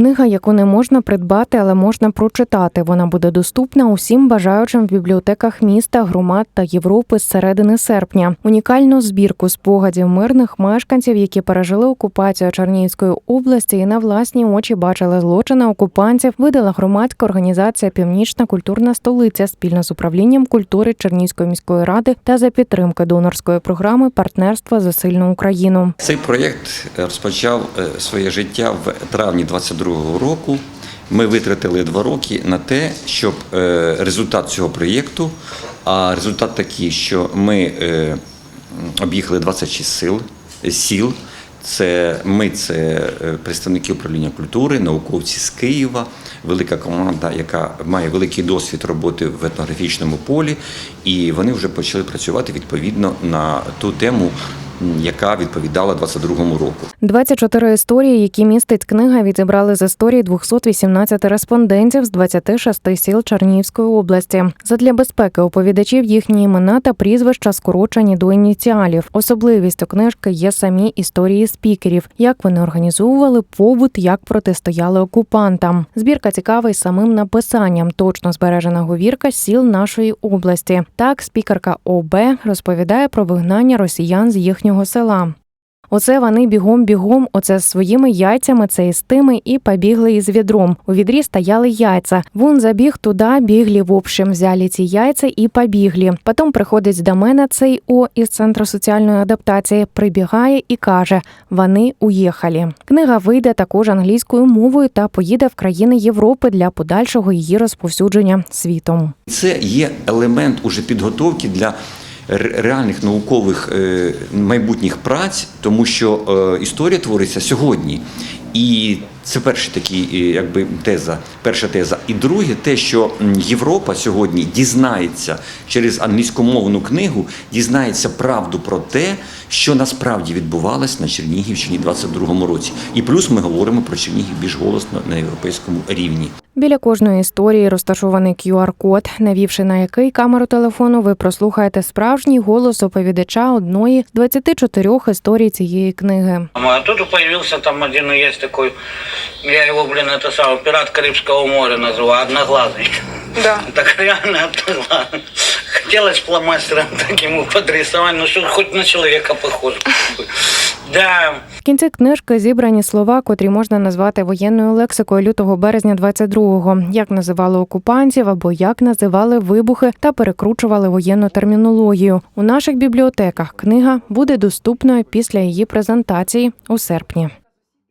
книга, яку не можна придбати, але можна прочитати. Вона буде доступна усім бажаючим в бібліотеках міста, громад та Європи з середини серпня. Унікальну збірку спогадів мирних мешканців, які пережили окупацію Чернігівської області і на власні очі бачили злочини окупантів, видала громадська організація Північна культурна столиця спільно з управлінням культури Чернігівської міської ради та за підтримки донорської програми партнерства за сильну Україну. Цей проєкт розпочав е, своє життя в травні 22-го року. Ми витратили два роки на те, щоб е, результат цього проєкту, а результат такий, що ми е, об'їхали 26 сил, сіл. Це ми, це е, представники управління культури, науковці з Києва, велика команда, яка має великий досвід роботи в етнографічному полі, і вони вже почали працювати відповідно на ту тему, яка відповідала 22-му року. 24 історії, які містить книга, відібрали з історії 218 респондентів з 26 сіл Чернігівської області. Задля безпеки оповідачів їхні імена та прізвища скорочені до ініціалів. Особливістю книжки є самі історії спікерів, як вони організовували побут, як протистояли окупантам. Збірка цікава й самим написанням. Точно збережена говірка сіл нашої області. Так, спікерка ОБ розповідає про вигнання росіян з їхнього села. Оце вони бігом-бігом, оце з своїми яйцями, це із тими, і побігли із відром. У відрі стояли яйця. Вон забіг туди, бігли в общем, взяли ці яйця і побігли. Потім приходить до мене цей О із центру соціальної адаптації, прибігає і каже: вони уїхали. Книга вийде також англійською мовою та поїде в країни Європи для подальшого її розповсюдження світом. Це є елемент уже підготовки для реальних наукових е, майбутніх праць, тому що е, історія твориться сьогодні. І це перша такий, е, якби теза, перша теза. І друге, те, що Європа сьогодні дізнається через англійськомовну книгу, дізнається правду про те, що насправді відбувалось на Чернігівщині 22-му році. І плюс ми говоримо про Чернігів більш голосно на європейському рівні. Біля кожної історії розташований QR-код, навівши на який камеру телефону, ви прослухаєте справжній голос оповідача одної з 24 історій цієї книги. А тут появился там один есть такой, я его, блин, это самый, пират Карибского моря называю, одноглазый. Да. Так реально одноглазый. Хотелось фломастером так ему подрисовать, ну что хоть на человека похож. Да, В кінці книжки зібрані слова, котрі можна назвати воєнною лексикою лютого березня 22-го, як називали окупантів або як називали вибухи та перекручували воєнну термінологію. У наших бібліотеках книга буде доступною після її презентації у серпні.